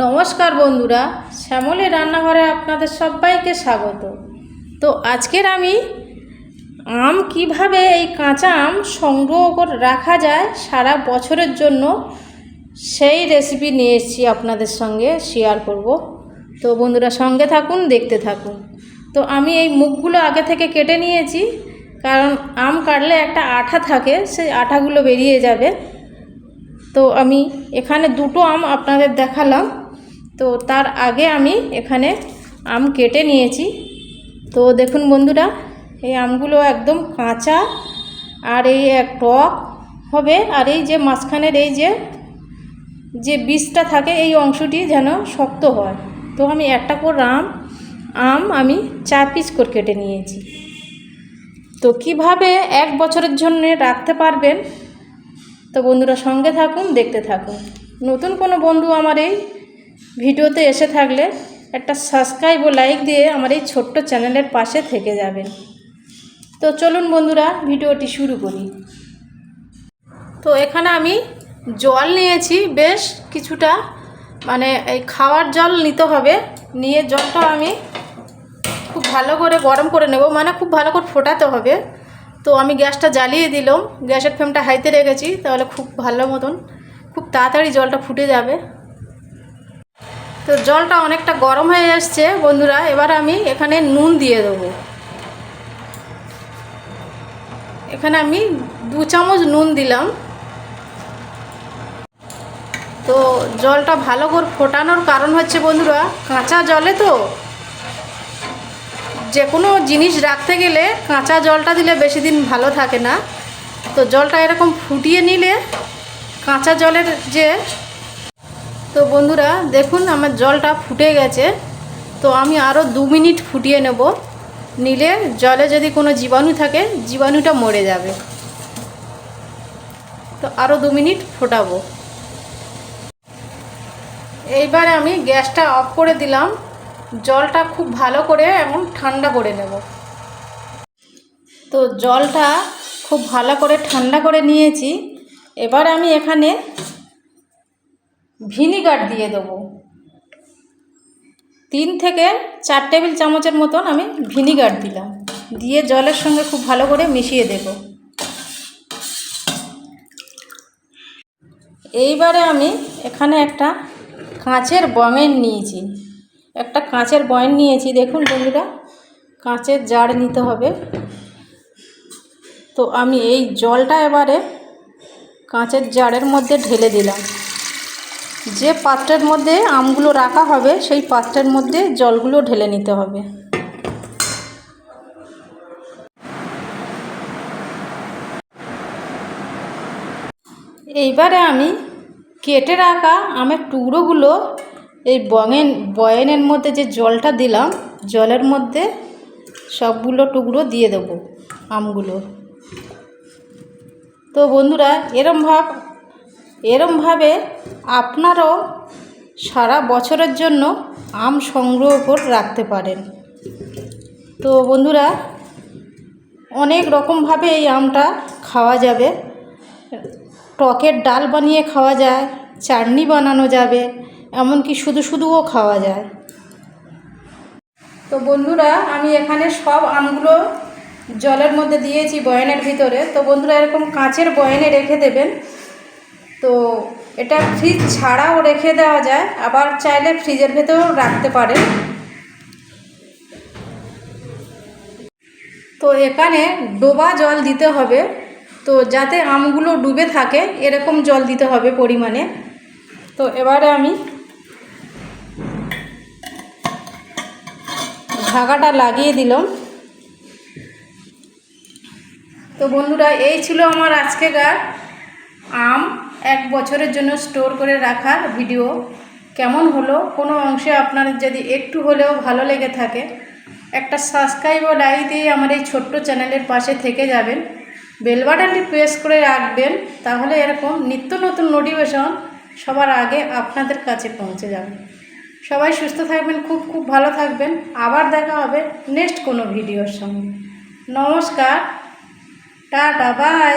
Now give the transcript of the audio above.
নমস্কার বন্ধুরা শ্যামলী রান্নাঘরে আপনাদের সবাইকে স্বাগত। তো আজকের আমি আম কীভাবে এই কাঁচা আম সংগ্রহ করে, রাখা যায় সারা বছরের জন্য, সেই রেসিপি নিয়ে এসেছি আপনাদের সঙ্গে শেয়ার করব। তো বন্ধুরা, সঙ্গে থাকুন, দেখতে থাকুন। তো আমি এই মুখগুলো আগে থেকে কেটে নিয়েছি, কারণ আম কাটলে একটা আঠা থাকে, সেই আঠাগুলো বেরিয়ে যাবে। তো আমি এখানে দুটো আম আপনাদের দেখালাম। তো তার আগে আমি এখানে আম কেটে নিয়েছি। তো দেখুন বন্ধুরা, এই আমগুলো একদম কাঁচা আর এই এক টক হবে আর এই যে মাঝখানের এই যে যে বীজটা থাকে এই অংশটি যেন শক্ত হয়। তো আমি একটা করে আম আম আমি চার পিস করে কেটে নিয়েছি। তো কীভাবে এক বছরের জন্য রাখতে পারবেন? তো বন্ধুরা সঙ্গে থাকুন, দেখতে থাকুন। নতুন কোনো বন্ধু আমার এই ভিডিওতে এসে থাকলে একটা সাবস্ক্রাইব ও লাইক দিয়ে আমার এই ছোট্ট চ্যানেলের পাশে থেকে যাবেন। তো চলুন বন্ধুরা, ভিডিওটি শুরু করি। তো এখানে আমি জল নিয়েছি, বেশ কিছুটা মানে এই খাওয়ার জল নিতে হবে। নিয়ে জলটা আমি খুব ভালো করে গরম করে নেব মানে খুব ভালো করে ফোটাতে হবে। তো আমি গ্যাসটা জ্বালিয়ে দিলাম, গ্যাসের ফ্লেমটা হাইতে রেখেছি, তাহলে খুব ভালো মতন, খুব তাড়াতাড়ি জলটা ফুটে যাবে। তো জলটা অনেকটা গরম হয়ে এসছে বন্ধুরা, এবার আমি এখানে নুন দিয়ে দেবো। এখানে আমি দু চামচ নুন দিলাম। তো জলটা ভালো করে ফোটানোর কারণ হচ্ছে, বন্ধুরা, কাঁচা জলে তো যে কোনো জিনিস রাখতে গেলে কাঁচা জলটা দিলে বেশি দিন ভালো থাকে না। তো জলটা এরকম ফুটিয়ে নিলে কাঁচা জলের যে তো বন্ধুরা, দেখুন আমার জলটা ফুটে গেছে। তো আমি আরও দু মিনিট ফুটিয়ে নেব। নিলে জলে যদি কোনো জীবাণু থাকে, জীবাণুটা মরে যাবে। তো আরও দু মিনিট ফোটাবো। এইবারে আমি গ্যাসটা অফ করে দিলাম। জলটা খুব ভালো করে এখন ঠান্ডা করে নেব। তো জলটা খুব ভালো করে ঠান্ডা করে নিয়েছি। এবার আমি এখানে ভিনিগার দিয়ে দেবো। তিন থেকে চার টেবিল চামচের মতন আমি ভিনিগার দিলাম। দিয়ে জলের সঙ্গে খুব ভালো করে মিশিয়ে দেব। এইবারে আমি এখানে একটা কাঁচের বয়েন নিয়েছি। একটা কাঁচের বয়েন নিয়েছি। দেখুন বন্ধুরা, কাঁচের জার নিতে হবে। তো আমি এই জলটা এবারে কাঁচের জারের মধ্যে ঢেলে দিলাম। যে পাত্রের মধ্যে আমগুলো রাখা হবে, সেই পাত্রের মধ্যে জলগুলো ঢেলে নিতে হবে। এইবারে আমি কেটে রাখা আমের টুকরোগুলো, এই বয়েন বয়েনের মধ্যে যে জলটা দিলাম, জলের মধ্যে সবগুলো টুকরো দিয়ে দেবো আমগুলো। তো বন্ধুরা, এরম ভাব এরমভাবে আপনারাও সারা বছরের জন্য আম সংগ্রহ করে রাখতে পারেন। তো বন্ধুরা, অনেক রকমভাবে এই আমটা খাওয়া যাবে। টকের ডাল বানিয়ে খাওয়া যায়, চাটনি বানানো যাবে, এমনকি শুধু শুধুও খাওয়া যায়। তো বন্ধুরা, আমি এখানে সব আমগুলো জলের মধ্যে দিয়েছি বয়ানের ভিতরে। তো বন্ধুরা, এরকম কাঁচের বয়ানে রেখে দেবেন। তো এটা ফ্রিজ ছাড়াও রেখে দেওয়া যায়, আবার চাইলে ফ্রিজের ভেতরেও রাখতে পারেন। তো এখানে ডোবা জল দিতে হবে, তো যাতে আমগুলো ডুবে থাকে, এরকম জল দিতে হবে পরিমাণে। তো এবারে আমি ঢাকাটা লাগিয়ে দিলাম। তো বন্ধুরা, এই ছিল আমার আজকেকার আম। এক বছরের জন্য স্টোর করে রাখার ভিডিও কেমন হলো? কোনো অংশে আপনার যদি একটু হলেও ভালো লেগে থাকে, একটা সাবস্ক্রাইব ও লাইক দিয়ে আমার এই ছোট্ট চ্যানেলের পাশে থেকে যাবেন। বেল বাটনটি প্রেস করে রাখবেন, তাহলে এরকম নিত্য নতুন নোটিফিকেশন সবার আগে আপনাদের কাছে পৌঁছে যাবে। সবাই সুস্থ থাকবেন, খুব খুব ভালো থাকবেন। আবার দেখা হবে নেক্সট কোনো ভিডিওর সঙ্গে। নমস্কার, টাটা বাই